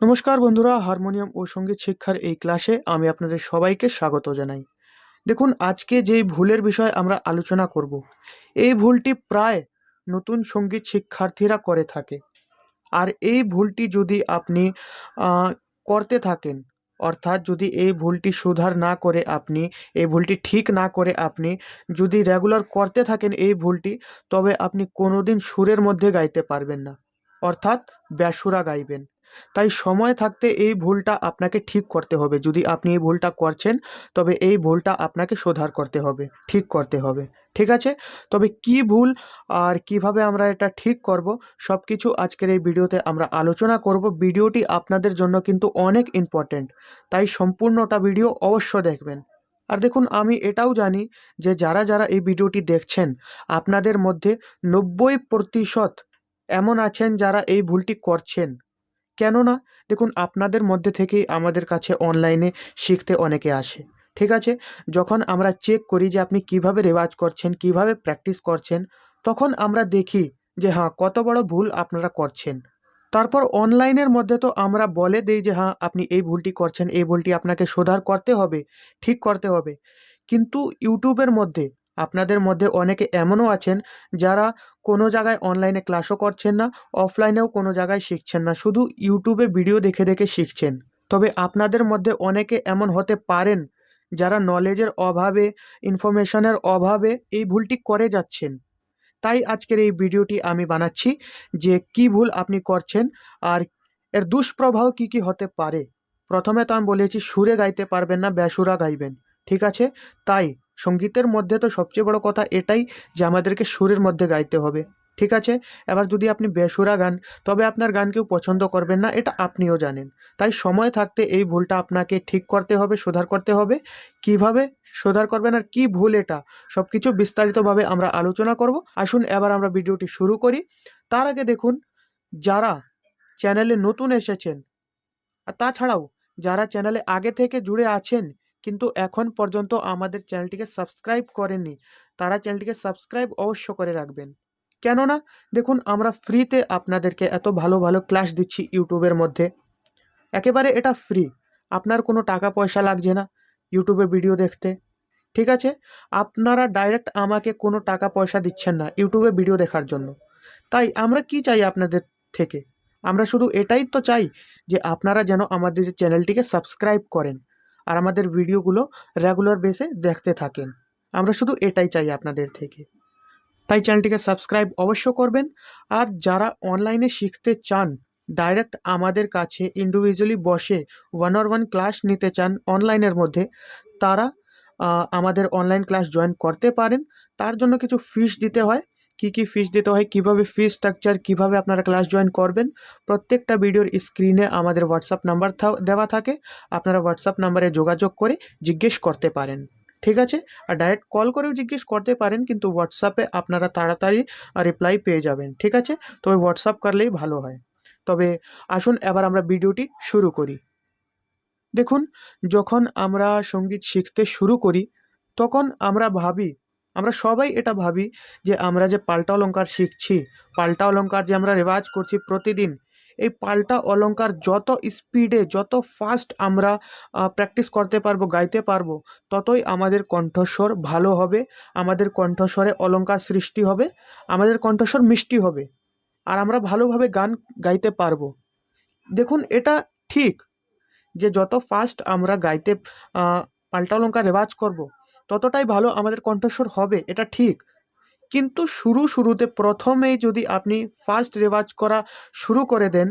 নমস্কার বন্ধুরা, হারমোনিয়াম ও সংগীত শিক্ষার এই ক্লাসে আমি আপনাদের সবাইকে স্বাগত জানাই। দেখুন, আজকে যেই ভুলের বিষয়ে আমরা আলোচনা করব, এই ভুলটি প্রায় নতুন সংগীত শিক্ষার্থীরা করে থাকে। আর এই ভুলটি যদি আপনি করতে থাকেন, অর্থাৎ যদি এই ভুলটি সুধার না করে আপনি, এই ভুলটি ঠিক না করে আপনি যদি রেগুলার করতে থাকেন এই ভুলটি, তবে আপনি কোনোদিন সুরের মধ্যে গাইতে পারবেন না। অর্থাৎ ব্যাসুরা গাইবেন। তাই সময় থাকতে এই ভুলটা আপনাকে ঠিক করতে হবে। যদি আপনি এই ভুলটা করছেন, তবে এই ভুলটা আপনাকে শোধার করতে হবে, ঠিক করতে হবে। ঠিক আছে? তবে কি ভুল আর কীভাবে আমরা এটা ঠিক করব সব কিছু আজকের এই ভিডিওতে আমরা আলোচনা করব। ভিডিওটি আপনাদের জন্য কিন্তু অনেক ইম্পর্টেন্ট তাই সম্পূর্ণটা ভিডিও অবশ্য দেখবেন। আর দেখুন, আমি এটাও জানি যে যারা যারা এই ভিডিওটি দেখছেন, আপনাদের মধ্যে নব্বই প্রতিশত এমন আছেন যারা এই ভুলটি করছেন। কেননা, দেখুন, আপনাদের মধ্যে থেকেই আমাদের কাছে অনলাইনে শিখতে অনেকে আসে, ঠিক আছে? যখন আমরা চেক করি যে আপনি কীভাবে রেওয়াজ করছেন, কীভাবে প্র্যাকটিস করছেন, তখন আমরা দেখি যে হ্যাঁ কত বড় ভুল আপনারা করছেন। তারপর অনলাইনের মধ্যে তো আমরা বলে দেই যে হ্যাঁ আপনি এই ভুলটি করছেন, এই ভুলটি আপনাকে শোধার করতে হবে, ঠিক করতে হবে। কিন্তু ইউটিউবের মধ্যে আপনাদের মধ্যে অনেকে এমনও আছেন যারা কোনো জায়গায় অনলাইনে ক্লাসও করছেন না অফলাইনেও কোনো জায়গায় শিখছেন না, শুধু ইউটিউবে ভিডিও দেখে দেখে শিখছেন। তবে আপনাদের মধ্যে অনেকে এমন হতে পারেন যারা নলেজের অভাবে ইনফরমেশনের অভাবে এই ভুলটি করে যাচ্ছেন। তাই আজকের এই ভিডিওটি আমি বানাচ্ছি যে কি ভুল আপনি করছেন আর এর দুষ্প্রভাব কি কি হতে পারে। প্রথমে তো আমি বলেছি, সুরে গাইতে পারবেন না বেসুরা গাইবেন, ঠিক আছে? তাই সঙ্গীতের মধ্যে তো সবচেয়ে বড় কথা এটাই যে আমাদেরকে সুরের মধ্যে গাইতে হবে। ঠিক আছে? এবার যদি আপনি বেসুরা গান, তবে আপনার গান কেউ পছন্দ করবেন না, এটা আপনিও জানেন। তাই সময় থাকতে এই ভুলটা আপনাকে ঠিক করতে হবে, সুধার করতে হবে। কীভাবে সুধার করবেন আর কি ভুল এটা সব কিছু বিস্তারিতভাবে আমরা আলোচনা করব। আসুন এবার আমরা ভিডিওটি শুরু করি। তার আগে দেখুন, যারা চ্যানেলে নতুন এসেছেন, আর তাছাড়াও যারা চ্যানেলে আগে থেকে জুড়ে আছেন কিন্তু এখন পর্যন্ত আমাদের চ্যানেলটিকে সাবস্ক্রাইব করেননি। তারা চ্যানেলটিকে সাবস্ক্রাইব অবশ্য করে রাখবেন। কেননা, দেখুন, আমরা ফ্রিতে আপনাদেরকে এত ভালো ভালো ক্লাস দিচ্ছি ইউটিউবের মধ্যে। একেবারে এটা ফ্রি। আপনার কোনো টাকা পয়সা লাগছে না ইউটিউবে ভিডিও দেখতে। ঠিক আছে? আপনারা ডাইরেক্ট আমাকে কোনো টাকা পয়সা দিচ্ছেন না ইউটিউবে ভিডিও দেখার জন্য। তাই আমরা কি চাই আপনাদের থেকে? আমরা শুধু এটাই তো চাই যে আপনারা যেন আমাদের চ্যানেলটিকে সাবস্ক্রাইব করেন। আর আমাদের ভিডিওগুলো রেগুলার বেসে দেখতে থাকেন। আমরা শুধু এটাই চাই আপনাদের থেকে। তাই চ্যানেলটিকে সাবস্ক্রাইব অবশ্য করবেন আর যারা অনলাইনে শিখতে চান ডাইরেক্ট আমাদের কাছে ইন্ডিভিজুয়ালি বসে ওয়ান অর ওয়ান ক্লাস নিতে চান অনলাইনের মধ্যে, তারা আমাদের অনলাইন ক্লাস জয়েন করতে পারেন। তার জন্য কিছু ফিস দিতে হয়। কি কি ফিস দিতে হয়, কীভাবে ফিস স্ট্রাকচার কীভাবে আপনারা ক্লাস জয়েন করবেন, প্রত্যেকটা ভিডিওর স্ক্রিনে আমাদের হোয়াটসঅ্যাপ নাম্বার দেওয়া থাকে। আপনারা হোয়াটসঅ্যাপ নাম্বারে যোগাযোগ করে জিজ্ঞেস করতে পারেন। ঠিক আছে? আর ডাইরেক্ট কল করেও জিজ্ঞেস করতে পারেন, কিন্তু হোয়াটসঅ্যাপে আপনারা তাড়াতাড়ি রিপ্লাই পেয়ে যাবেন। ঠিক আছে? তবে হোয়াটসঅ্যাপ করলেই ভালো হয়। তবে আসুন, এবার আমরা ভিডিওটি শুরু করি। দেখুন, যখন আমরা সংগীত শিখতে শুরু করি, তখন আমরা ভাবি আমরা সবাই এটা ভাবি যে আমরা যে পাল্টা অলঙ্কার শিখছি, পাল্টা অলঙ্কার যে আমরা রেওয়াজ করছি প্রতিদিন, এই পাল্টা অলঙ্কার যত স্পিডে, যত ফাস্ট আমরা প্র্যাকটিস করতে পারব, গাইতে পারব, ততই আমাদের কণ্ঠস্বর ভালো হবে, আমাদের কণ্ঠস্বরে অলঙ্কার সৃষ্টি হবে, আমাদের কণ্ঠস্বর মিষ্টি হবে, আর আমরা ভালোভাবে গান গাইতে পারব। দেখুন, এটা ঠিক যে যত ফাস্ট আমরা গাইতে পাল্টা অলঙ্কার রেওয়াজ করব ততটাই ভালো আমাদের কণ্ঠস্বর হবে, এটা ঠিক। কিন্তু শুরু শুরুতে প্রথমেই যদি আপনি ফার্স্ট রেওয়াজ করা শুরু করে দেন,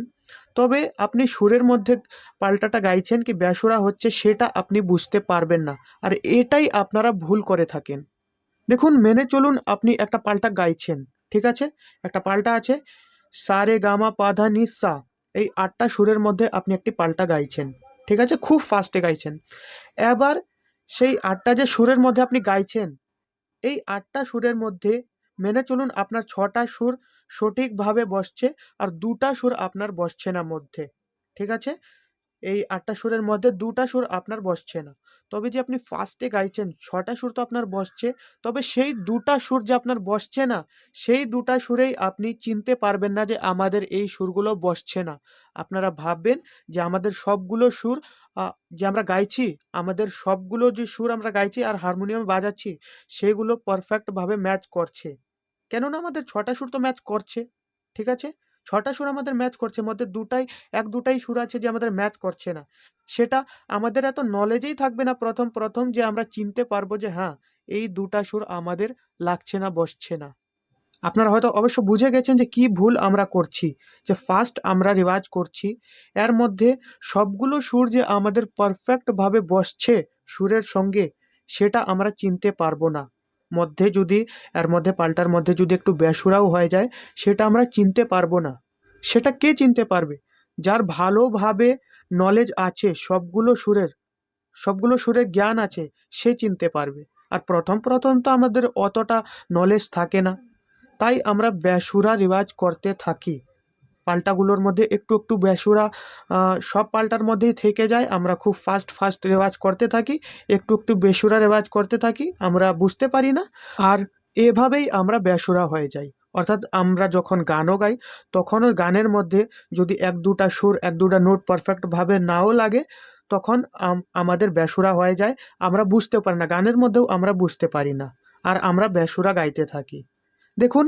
তবে আপনি সুরের মধ্যে পাল্টাটা গাইছেন কি বেসুরা হচ্ছে সেটা আপনি বুঝতে পারবেন না। আর এটাই আপনারা ভুল করে থাকেন। দেখুন, মেনে চলুন আপনি একটা পাল্টা গাইছেন, ঠিক আছে? একটা পাল্টা আছে, সারে গামা পাধা নি সা এই আটটা সুরের মধ্যে আপনি একটি পাল্টা গাইছেন, ঠিক আছে? খুব ফাস্টে গাইছেন। এবার সেই আটটা যে সুরের মধ্যে আপনি গাইছেন, এই আটটা সুরের মধ্যে মেনে চলুন আপনার ছটা সুর সঠিকভাবে বসছে আর দুটা সুর আপনার বসছে না মধ্যে, ঠিক আছে? এই আটটা সুরের মধ্যে দুটা সুর আপনার বসছে না। তবে যে আপনি ফার্স্টে গাইছেন, ছটা সুর তো আপনার বসছে, তবে সেই দুটা সুর যে আপনার বসছে না, সেই দুটা সুরেই আপনি চিনতে পারবেন না যে আমাদের এই সুরগুলো বসছে না। আপনারা ভাববেন যে আমাদের সবগুলো সুর যে আমরা গাইছি, আমাদের সবগুলো যে সুর আমরা গাইছি আর হারমোনিয়াম বাজাচ্ছি, সেগুলো পারফেক্টভাবে ম্যাচ করছে। কেননা আমাদের ছটা সুর তো ম্যাচ করছে, ঠিক আছে? ছটা সুর আমাদের ম্যাচ করছে, মধ্যে দুটাই, এক দুটাই সুর আছে যে আমাদের ম্যাচ করছে না। সেটা আমাদের এত নলেজেই থাকবে না প্রথম প্রথম যে আমরা চিনতে পারব যে হ্যাঁ এই দুটা সুর আমাদের লাগছে না, বসছে না। আপনারা হয়তো অবশ্য বুঝে গেছেন যে কি ভুল আমরা করছি, যে ফার্স্ট আমরা রেওয়াজ করছি। এর মধ্যে সবগুলো সুর যে আমাদের পারফেক্টভাবে বসছে সুরের সঙ্গে, সেটা আমরা চিনতে পারব না। মধ্যে যদি, এর মধ্যে পাল্টার মধ্যে যদি একটু বেসুরাও হয়ে যায়, সেটা আমরা চিনতে পারব না। সেটা কে চিনতে পারবে? যার ভালোভাবে নলেজ আছে, সবগুলো সুরের সবগুলো সুরের জ্ঞান আছে, সে চিনতে পারবে। আর প্রথম প্রথম তো আমাদের অতটা নলেজ থাকে না। তাই আমরা বেসুরা রেওয়াজ করতে থাকি। পাল্টাগুলোর মধ্যে একটু একটু বেসুরা সব পাল্টার মধ্যেই থেকে যায়। আমরা খুব ফাস্ট ফাস্ট রেওয়াজ করতে থাকি। একটু একটু বেসুরা রেওয়াজ করতে থাকি। আমরা বুঝতে পারি না। আর এভাবেই আমরা বেসুরা হয়ে যাই। অর্থাৎ আমরা যখন গানও গাই তখন ওই গানের মধ্যে যদি এক দুটা সুর, এক দুটা নোট পারফেক্টভাবে নাও লাগে, তখন আমাদের বেসুরা হয়ে যায়। আমরা বুঝতে পারি না। গানের মধ্যেও আমরা বুঝতে পারি না। আর আমরা বেসুরা গাইতে থাকি। দেখুন,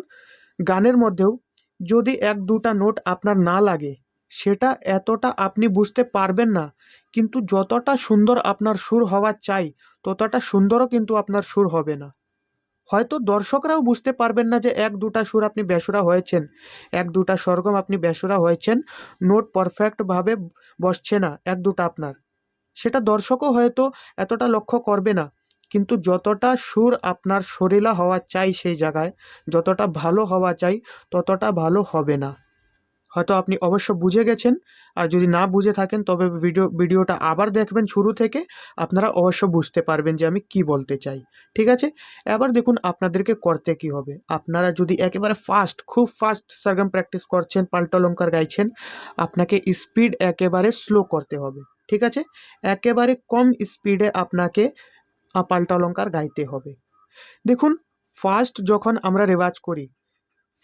গানের মধ্যেও যদি এক দুটা নোট আপনার না লাগে, সেটা এতটা আপনি বুঝতে পারবেন না। কিন্তু যতটা সুন্দর আপনার সুর হওয়া চাই, ততটা সুন্দরও কিন্তু আপনার সুর হবে না। হয়তো দর্শকরাও বুঝতে পারবেন না যে এক দুটা সুর আপনি বেসুরা হয়েছেন, এক দুটা সরগম আপনি বেসুরা হয়েছেন নোট পারফেক্টভাবে বসছে না এক দুটা আপনার। সেটা দর্শকও হয়তো এতটা লক্ষ্য করবে না। কিন্তু যতটা সুর আপনার সরিলা হওয়া চাই সেই জায়গায়, যতটা ভালো হওয়া চাই ততটা ভালো হবে না। হয়তো আপনি অবশ্য বুঝে গেছেন, আর যদি না বুঝে থাকেন তবে ভিডিও, ভিডিওটা আবার দেখবেন শুরু থেকে, আপনারা অবশ্য বুঝতে পারবেন যে আমি কি বলতে চাই। ঠিক আছে? এবার দেখুন আপনাদেরকে করতে কি হবে। আপনারা যদি একেবারে ফাস্ট খুব ফাস্ট সারগাম প্র্যাকটিস করছেন পাল্টলঙ্কার গাইছেন, আপনাকে স্পিড একেবারে স্লো করতে হবে। ঠিক আছে? একেবারে কম স্পিডে আপনাকে পাল্টা অলঙ্কার গাইতে হবে। দেখুন ফার্স্ট যখন আমরা রেওয়াজ করি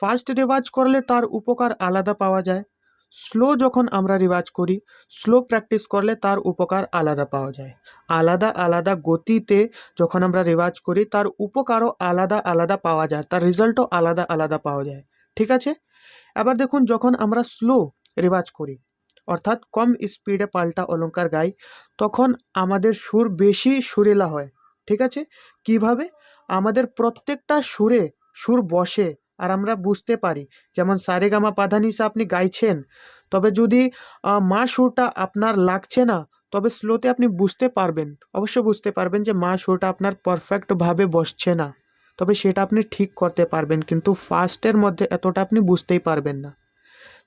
ফার্স্ট রেওয়াজ করলে তার উপকার আলাদা পাওয়া যায়। স্লো যখন আমরা রেওয়াজ করি স্লো প্র্যাকটিস করলে তার উপকার আলাদা পাওয়া যায়। আলাদা আলাদা গতিতে যখন আমরা রেওয়াজ করি, তার উপকারও আলাদা আলাদা পাওয়া যায়, তার রেজাল্টও আলাদা আলাদা পাওয়া যায়। ঠিক আছে? এবার দেখুন, যখন আমরা স্লো রেওয়াজ করি, অর্থাৎ কম স্পিডে পাল্টা অলঙ্কার গাই, তখন আমাদের সুর বেশি সুরেলা হয়। ঠিক আছে? কীভাবে? আমাদের প্রত্যেকটা সুরে সুর বসে আর আমরা বুঝতে পারি। যেমন সারেগামা পাধানিসা আপনি গাইছেন, তবে যদি মা সুরটা আপনার লাগছে না, তবে স্লোতে আপনি বুঝতে পারবেন। অবশ্য বুঝতে পারবেন যে মা সুরটা আপনার পারফেক্টভাবে বসছে না, তবে সেটা আপনি ঠিক করতে পারবেন, কিন্তু ফার্স্টের মধ্যে এতটা আপনি বুঝতেই পারবেন না।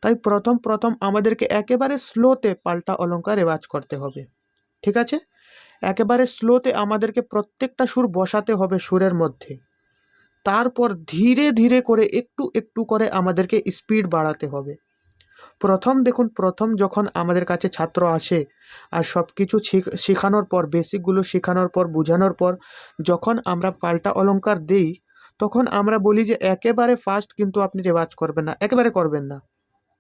তাই প্রথম প্রথম আমাদেরকে একেবারে স্লোতে পাল্টা অলঙ্কার রেওয়াজ করতে হবে। ঠিক আছে? একেবারে স্লোতে আমাদেরকে প্রত্যেকটা সুর বসাতে হবে সুরের মধ্যে। তারপর ধীরে ধীরে করে একটু একটু করে আমাদেরকে স্পিড বাড়াতে হবে। প্রথম দেখুন, প্রথম যখন আমাদের কাছে ছাত্র আসে আর সব কিছু শেখানোর পর বেসিকগুলো শেখানোর পর, বোঝানোর পর, যখন আমরা পাল্টা অলঙ্কার দেই, তখন আমরা বলি যে একেবারে ফাস্ট কিন্তু আপনি রেওয়াজ করবেন না, একেবারে করবেন না।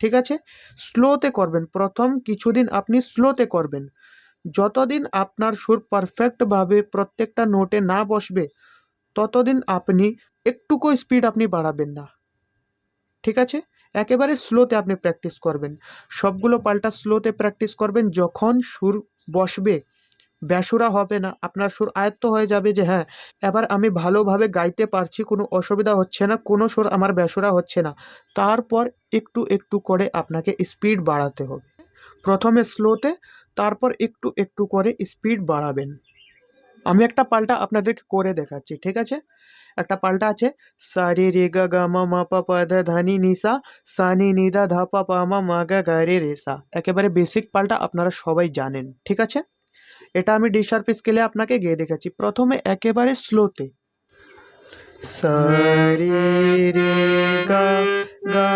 ঠিক আছে? স্লোতে করবেন। প্রথম কিছুদিন আপনি স্লোতে করবেন। যতদিন আপনার সুর পারফেক্টভাবে প্রত্যেকটা নোটে না বসবে, ততদিন আপনি একটুকু স্পিড আপনি বাড়াবেন না। ঠিক আছে? একেবারে স্লোতে আপনি প্র্যাকটিস করবেন। সবগুলো পাল্টা স্লোতে প্র্যাকটিস করবেন, যখন সুর বসবে বেসুরা হবে না, আপনার সুর আয়ত্ত হয়ে যাবে যে হ্যাঁ এবার আমি ভালোভাবে গাইতে পারছি, কোনো অসুবিধা হচ্ছে না, কোনো সুর আমার বেসুরা হচ্ছে না। তারপর একটু একটু করে আপনাকে স্পিড বাড়াতে হবে। প্রথমে স্লোতে তারপর একটু একটু করে স্পিড বাড়াবেন। আমি একটা পাল্টা আপনাদেরকে করে দেখাচ্ছি, ঠিক আছে? একটা পাল্টা আছে, সারি রে গা গা মা মা পা পা ধা ধানি নিসা সানি নিদা ধা পা পা মা মা গা গা রে রে সা। একেবারে বেসিক পাল্টা আপনারা সবাই জানেন, ঠিক আছে? এটা আমি ডিশার্প স্কেলে আপনাকে গেয়ে দেখাচ্ছি। প্রথমে একেবারে স্লোতে সারি রে গা গা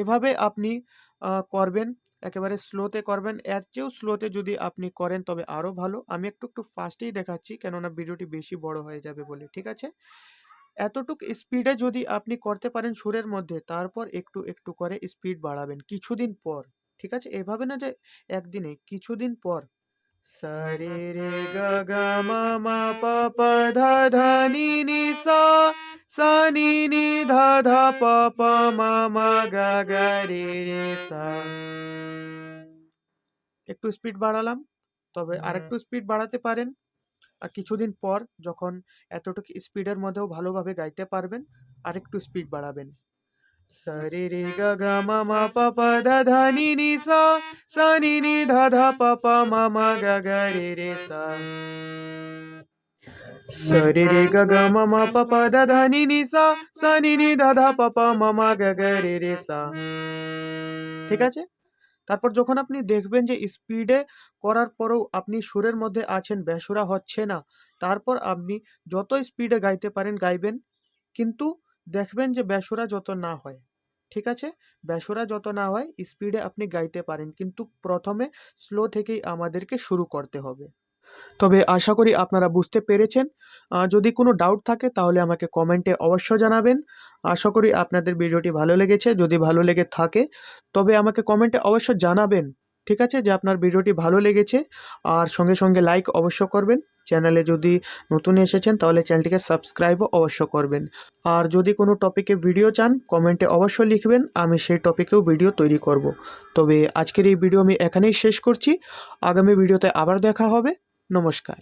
এভাবে আপনি করবেন, একেবারে স্লোতে করবেন। এর চেয়েও স্লোতে যদি আপনি করেন তবে আরও ভালো। আমি একটু, একটু ফাস্টেই দেখাচ্ছি কেননা ভিডিওটি বেশি বড় হয়ে যাবে বলে, ঠিক আছে? এতটুক স্পিডে যদি আপনি করতে পারেন সুরের মধ্যে, তারপর একটু, একটু করে স্পিড বাড়াবেন কিছুদিন পর, ঠিক আছে? এভাবে না যে একদিনে, কিছুদিন পর। সারে রে গা মা পা ধা ধা নি সা, সা নি নি ধা ধা পা পা মা মা গা গা রে রে সা। একটু স্পিড বাড়ালাম, তবে আরেকটু স্পিড বাড়াতে পারেন। আ কিছুদিন পর যখন এতটুকু স্পিডের মধ্যেও ভালোভাবে গাইতে পারবেন, আরেকটু স্পিড বাড়াবেন। সা রে রে গা গা মা মা পা পা ধা ধা নি নি সা, সা নি নি ধা ধা পা পা মা মা গা গা রে রে সা। পা পা ধা ধা নি নি সা, সা নি নি ধা ধা পা পা মা মা গা গা রে রে সা। ঠিক আছে? তারপর যখন আপনি দেখবেন যে স্পিডে করার পরেও আপনি সুরের মধ্যে আছেন, বেসুরা হচ্ছে না, তারপর আপনি যত স্পিডে গাইতে পারেন গাইবেন। কিন্তু দেখবেন যে বেসুরা যত না হয়, ঠিক আছে? বেসুরা যত না হয় স্পিডে আপনি গাইতে পারেন। কিন্তু ১ম এ স্লো থেকেই আমাদেরকে শুরু করতে হবে। তবে আশা করি আপনারা বুঝতে পেরেছেন। যদি কোনো ডাউট থাকে তাহলে আমাকে কমেন্টে অবশ্য জানাবেন। আশা করি আপনাদের ভিডিওটি ভালো লেগেছে। যদি ভালো লেগে থাকে তবে আমাকে কমেন্টে অবশ্য জানাবেন, ঠিক আছে? যে আপনার ভিডিওটি ভালো লেগেছে। আর সঙ্গে, সঙ্গে লাইক অবশ্য করবেন। চ্যানেলে যদি নতুন এসেছেন তাহলে চ্যানেলটিকে সাবস্ক্রাইবও অবশ্য করবেন। আর যদি কোনো টপিকে ভিডিও চান কমেন্টে অবশ্যই লিখবেন। আমি সেই টপিকেও ভিডিও তৈরি করব। তবে আজকের এই ভিডিও আমি এখানেই শেষ করছি। আগামী ভিডিওতে আবার দেখা হবে। নমস্কার।